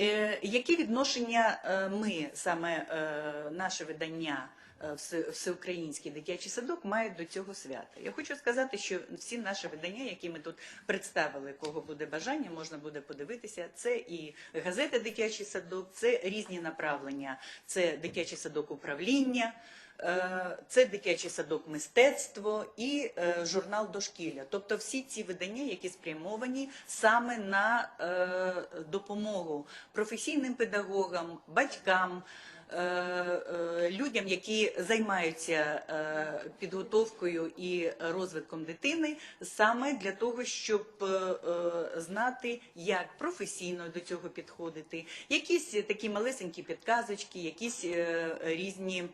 Е, Які відношення е, ми, саме е, наше видання Всеукраїнський дитячий садок, мають до цього свята? Я хочу сказати, що всі наші видання, які ми тут представили, кого буде бажання, можна буде подивитися. Це і газета Дитячий садок, це різні направлення, це дитячий садок управління. Е, Це дитячий садок мистецтво і е, журнал дошкілля. Тобто всі ці видання, які спрямовані саме на е, допомогу професійним педагогам, батькам, людям, які займаються підготовкою і розвитком дитини, саме для того, щоб знати, як професійно до цього підходити, якісь такі малесенькі підказочки, якісь різні.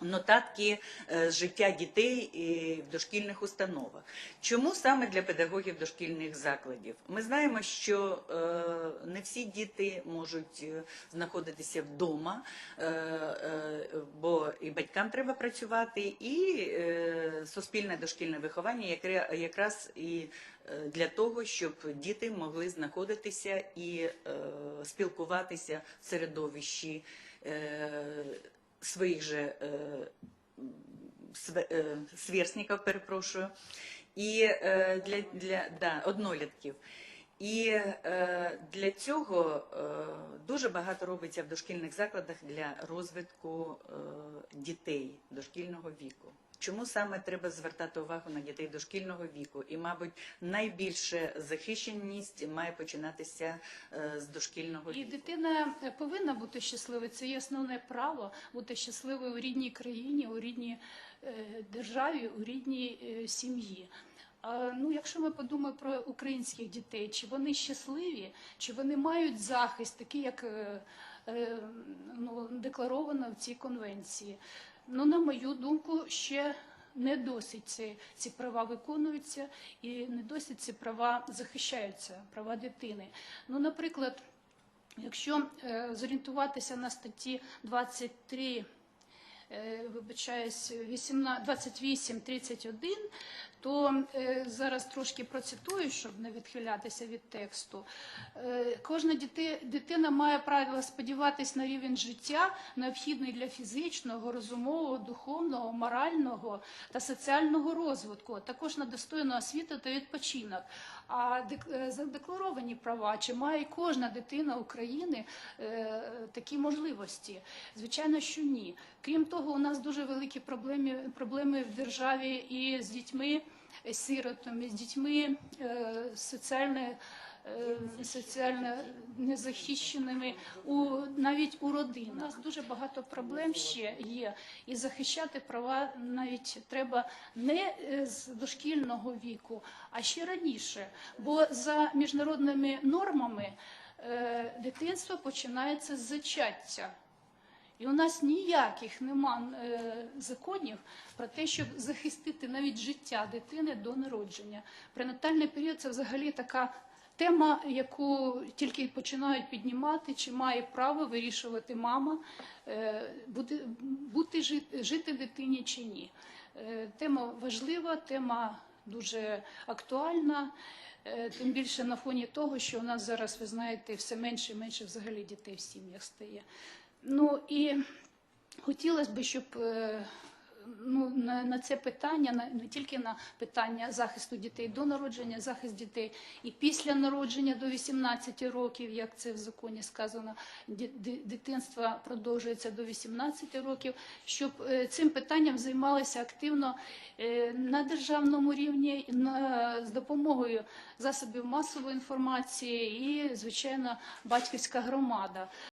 Нотатки е, життя дітей в дошкільних установах. Чому саме для педагогів дошкільних закладів? Ми знаємо, що е, не всі діти можуть е, знаходитися вдома, бо і батькам треба працювати, і суспільне дошкільне виховання якраз і для того, щоб діти могли знаходитися і спілкуватися в середовищі. Своїх же е, е, сверстників, перепрошую, і е, для, для да, однолітків. І е, для цього е, дуже багато робиться в дошкільних закладах для розвитку е, дітей дошкільного віку. Чому саме треба звертати увагу на дітей дошкільного віку? І, мабуть, найбільше захищеність має починатися е, з дошкільного І віку. дитина е, повинна бути щасливою. Це є основне право бути щасливою у рідній країні, у рідній е, державі, у рідній е, сім'ї. Ну, якщо ми подумаємо про українських дітей, чи вони щасливі, чи вони мають захист, такий, як е, е, ну, декларовано в цій конвенції. Ну, на мою думку, ще не досить ці, ці права виконуються і не досить ці права захищаються, права дитини. Ну, наприклад, Якщо е, зорієнтуватися на статті 23, е, вибачаюсь, 28-31, то е, зараз трошки процитую, щоб не відхилятися від тексту. Е, Кожна діти- дитина має право сподіватись на рівень життя, необхідний для фізичного, розумового, духовного, морального та соціального розвитку, також на достойну освіту та відпочинок. А е, задекларовані права, чи має кожна дитина України е, такі можливості? Звичайно, що ні. Крім того, у нас дуже великі проблеми, проблеми в державі і з дітьми, сиротами, з дітьми е, соціально, е, соціально незахищеними у навіть у родинах. У нас дуже багато проблем ще є, і захищати права навіть треба не е, з дошкільного віку, а ще раніше. Бо за міжнародними нормами дитинство починається з зачаття. І у нас ніяких нема е, законів про те, щоб захистити навіть життя дитини до народження. Пренатальний період це взагалі така тема, яку тільки починають піднімати, чи має право вирішувати мама, е, бути, бути жити, жити дитині чи ні. Е, Тема важлива, тема дуже актуальна. е, Тим більше на фоні того, що у нас зараз, ви знаєте, все менше і менше взагалі дітей в сім'ях стає. Ну і хотілося б, щоб е, ну, на, на це питання, на, не тільки на питання захисту дітей до народження, захист дітей і після народження до 18 років, як це в законі сказано, дитинство продовжується до 18 років, щоб е, цим питанням займалися активно е, на державному рівні, на, з допомогою засобів масової інформації і, звичайно, батьківська громада.